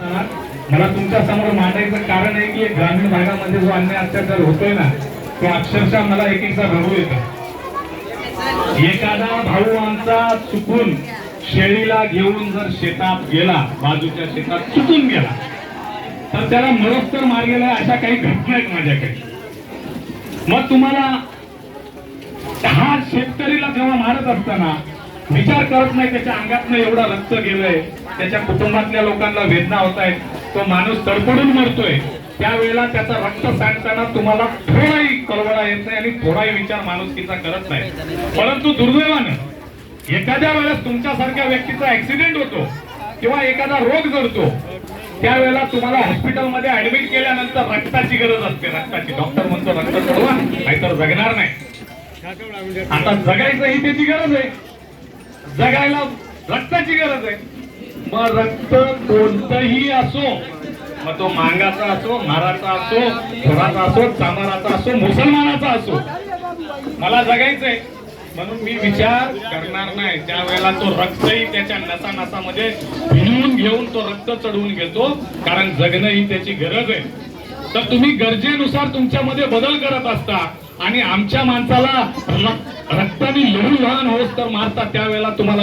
मला तुमच्यासमोर मांडायचं कारण आहे की ग्रामीण भागामध्ये जो अन्याय अत्याचार होतोय ना तो अक्षरशः मला एक एकदा रडू येतो. एखादा भाऊ आमचा चुकून शेळीला घेऊन जर शेतात गेला बाजूच्या शेतात चुकून गेला तर त्याला मरोस्तर मारलेला अशा काही घटना आहेत माझ्याकडे. मग तुम्हाला हा शेतकरीला जेव्हा मारत असताना विचार करत नाही त्याच्या अंगातनं एवढं रक्त गेलंय त्याच्या कुटुंबातल्या लोकांना वेदना होत आहेत तो माणूस तडफडून मरतोय. त्यावेळेला त्याचा रक्त सांडताना तुम्हाला थोडाही कळवळा येत नाही आणि थोडाही विचार माणुसकीचा करत नाही. परंतु दुर्दैवानं एखाद्या वेळेस तुमच्यासारख्या व्यक्तीचा ऍक्सिडेंट होतो किंवा एखादा रोग जडतो त्यावेळेला तुम्हाला हॉस्पिटलमध्ये ऍडमिट केल्यानंतर रक्ताची गरज असते. रक्ताची डॉक्टर म्हणतो रक्त चढवा नाहीतर जगणार नाही. आता जगायचं ही त्याची गरज आहे. जगायला रक्ताची गरज आहे. मग रक्त कोणतंही असो मग तो मांगाचा असो माराचा असो थोराचा असो चामाराचा असो मुसलमानाचा असो मला जगायचंय. म्हणून मी विचार करणार नाही. त्यावेळेला तो रक्तही त्याच्या नसा नसामध्ये भिनवून घेऊन तो रक्त चढवून घेतो कारण जगणं ही त्याची गरज आहे. तर तुम्ही गरजेनुसार तुमच्यामध्ये बदल करत असता. आणि आमच्या माणसाला रक्ताने लहू लहान होस तर मारता त्यावेळेला तुम्हाला